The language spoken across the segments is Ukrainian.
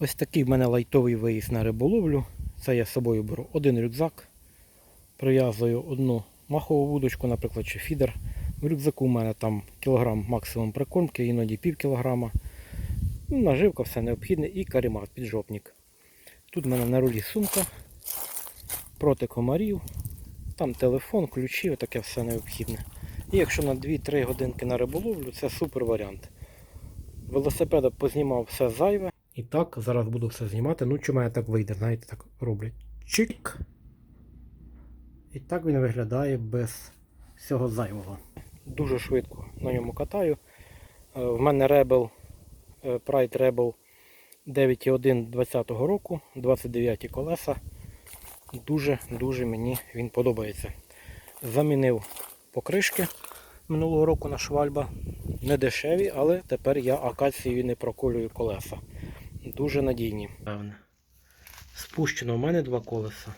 Ось такий в мене лайтовий виїзд на риболовлю. Це я з собою беру один рюкзак, прив'язую одну махову вудочку, наприклад, чи фідер. В рюкзаку у мене там кілограм максимум прикормки, іноді пів кілограма. Ну, Наживка, все необхідне і каремат, піджопник. Тут в мене на рулі сумка, проти комарів, там телефон, ключі, таке все необхідне. І якщо на 2-3 годинки на риболовлю, це супер варіант. Велосипеда познімав все зайве. І так, зараз буду все знімати. Ну, чому я так вийде, знаєте, так роблять. Чик. І так він виглядає без всього зайвого. Дуже швидко на ньому катаю. Е, В мене Rebel, е, Pride Rebel 9.1 20 року, 29 колеса. Дуже-дуже мені він подобається. Замінив покришки минулого року на швальба. Не дешеві, але тепер я акацією не проколюю колеса. Дуже надійні. Певне. Спущено в мене два колеса.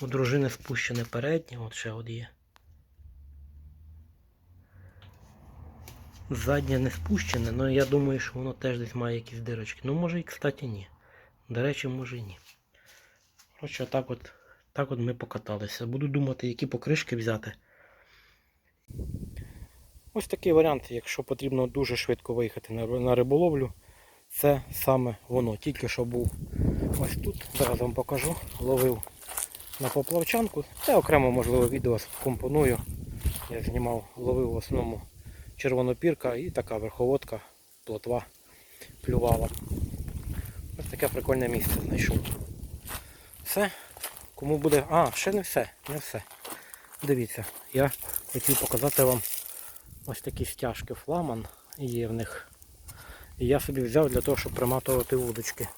У дружини спущене переднє, от ще от є. Заднє не спущене, але я думаю, що воно теж десь має якісь дирочки. Ну може і кстати ні. До речі, може і ні. Коротше, так от, так от ми покаталися. Буду думати, які покришки взяти. Ось такий варіант, якщо потрібно дуже швидко виїхати на риболовлю, це саме воно. Тільки що був ось тут, зараз вам покажу, ловив на поплавчанку. Це окремо можливо відео компоную. Я знімав, ловив в основному червонопірка і така верховодка, плотва клювала. Ось таке прикольне місце знайшов. Все. Кому буде... А, ще не все, не все. Дивіться, я хотів показати вам ось такі стяжки фламан є в них. І я собі взяв для того, щоб приматувати вудочки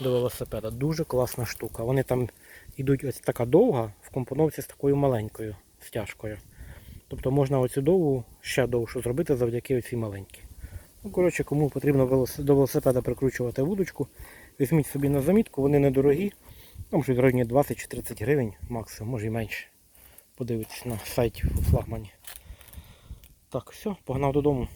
до велосипеда. Дуже класна штука. Вони там йдуть ось така довга в компоновці з такою маленькою стяжкою. Тобто можна оцю довгу ще довшу зробити завдяки оцій маленькій. Ну, коротше, кому потрібно до велосипеда прикручувати вудочку, візьміть собі на замітку, вони недорогі. Там щось в районі 20 чи 30 гривень максимум, може і менше. Подивитись на сайті у флагмані. Так, все, погнав додому.